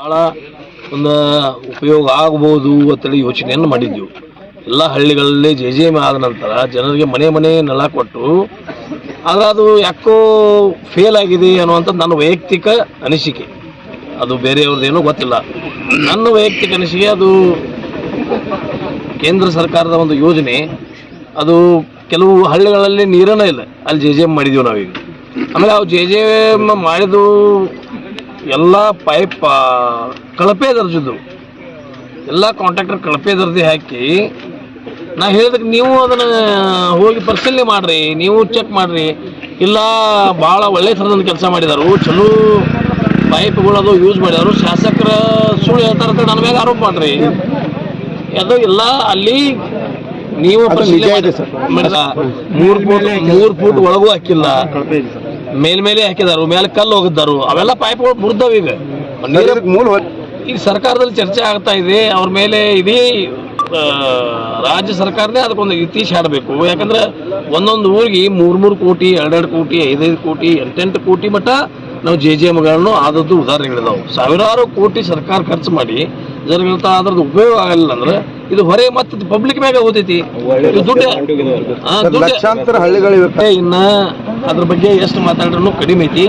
ಭಾಳ ಒಂದು ಉಪಯೋಗ ಆಗ್ಬೋದು ಅಂತೇಳಿ ಯೋಚನೆಯನ್ನು ಮಾಡಿದ್ದೆವು ಎಲ್ಲ ಹಳ್ಳಿಗಳಲ್ಲಿ ಜೆ ಜೆ ಎಂ ಆದ ನಂತರ ಜನರಿಗೆ ಮನೆ ಮನೆ ನೆಲ ಕೊಟ್ಟು, ಆದರೆ ಅದು ಯಾಕೋ ಫೇಲ್ ಆಗಿದೆ ಅನ್ನುವಂಥದ್ದು ನನ್ನ ವೈಯಕ್ತಿಕ ಅನಿಸಿಕೆ. ಅದು ಬೇರೆಯವ್ರದ್ದೇನೋ ಗೊತ್ತಿಲ್ಲ. ನನ್ನ ವೈಯಕ್ತಿಕ ಅನಿಸಿಕೆ ಅದು ಕೇಂದ್ರ ಸರ್ಕಾರದ ಒಂದು ಯೋಜನೆ. ಅದು ಕೆಲವು ಹಳ್ಳಿಗಳಲ್ಲಿ ನೀರನೇ ಇಲ್ಲ. ಅಲ್ಲಿ ಜೆ ಜೆ ಎಂ ಮಾಡಿದ್ದೀವಿ ನಾವೀಗ. ಆಮೇಲೆ ಅವು ಜೆ ಜೆ ಎಂ ಮಾಡಿದ್ದು ಎಲ್ಲ ಪೈಪ್ ಕಳಪೆ ದರ್ಜದ್ದು ಎಲ್ಲ ಕಾಂಟ್ರಾಕ್ಟರ್ ಕಳಪೆ ದರ್ಜೆ ಹಾಕಿ ನಾ ಹೇಳಿದಕ್ಕೆ ನೀವು ಅದನ್ನು ಹೋಗಿ ಪರಿಶೀಲನೆ ಮಾಡಿರಿ ನೀವು ಚೆಕ್ ಮಾಡಿರಿ. ಇಲ್ಲ ಭಾಳ ಒಳ್ಳೆ ಥರದಿಂದ ಕೆಲಸ ಮಾಡಿದಾರು ಚಲೋ ಪೈಪ್ಗಳು ಅದು ಯೂಸ್ ಮಾಡಿದಾರು ಶಾಸಕರ ಸುಳ್ಳು ಹೇಳ್ತಾರೆ ಅಂತ ನನ್ನ ಮೇಲೆ ಆರೋಪ ಮಾಡಿರಿ. ಅದು ಇಲ್ಲ ಅಲ್ಲಿ ನೀವು ಮೂರು ಫೂಟ್ ಮೂರು ಫೂಟ್ ಒಳಗೂ ಹಾಕಿಲ್ಲ. ಮೇಲ್ಮೇಲೆ ಹಾಕಿದಾರು ಮೇಲೆ ಕಲ್ಲು ಹೋಗಿದ್ದಾರು. ಅವೆಲ್ಲ ಪೈಪ್ಗಳು ಮುರಿದವು ಈಗ. ಮೂಲ ಈಗ ಸರ್ಕಾರದಲ್ಲಿ ಚರ್ಚೆ ಆಗ್ತಾ ಇದೆ. ಅವ್ರ ಮೇಲೆ ಇಡೀ ರಾಜ್ಯ ಸರ್ಕಾರನೇ ಅದಕ್ಕೊಂದು ಇತ್ತೀಚೆ ಆಡಬೇಕು ಯಾಕಂದ್ರೆ ಒಂದೊಂದು ಊರಿಗೆ ಮೂರು ಮೂರು ಕೋಟಿ ಎರಡೆರಡು ಕೋಟಿ ಐದೈದು ಕೋಟಿ ಎಂಟೆಂಟು ಕೋಟಿ ಮಟ್ಟ ನಾವು ಜೆ ಜೆ ಎಮ್ಗಳನ್ನು ಆದದ್ದು ಉದಾಹರಣೆಗಳಿದಾವೆ ಸಾವಿರಾರು ಕೋಟಿ ಸರ್ಕಾರ ಖರ್ಚು ಮಾಡಿ ಜನಗಳ್ತ ಅದ್ರದ್ದು ಉಪಯೋಗ ಆಗಲಿಲ್ಲ ಅಂದ್ರೆ ಇದು ಹೊರೆ ಮತ್ತೆ ಪಬ್ಲಿಕ್ ಮ್ಯಾಗ ಓದೈತಿ ದುಡ್ಡು ಇನ್ನ ಅದ್ರ ಬಗ್ಗೆ ಎಷ್ಟು ಮಾತಾಡ್ರು ಕಡಿಮೆ ಐತಿ.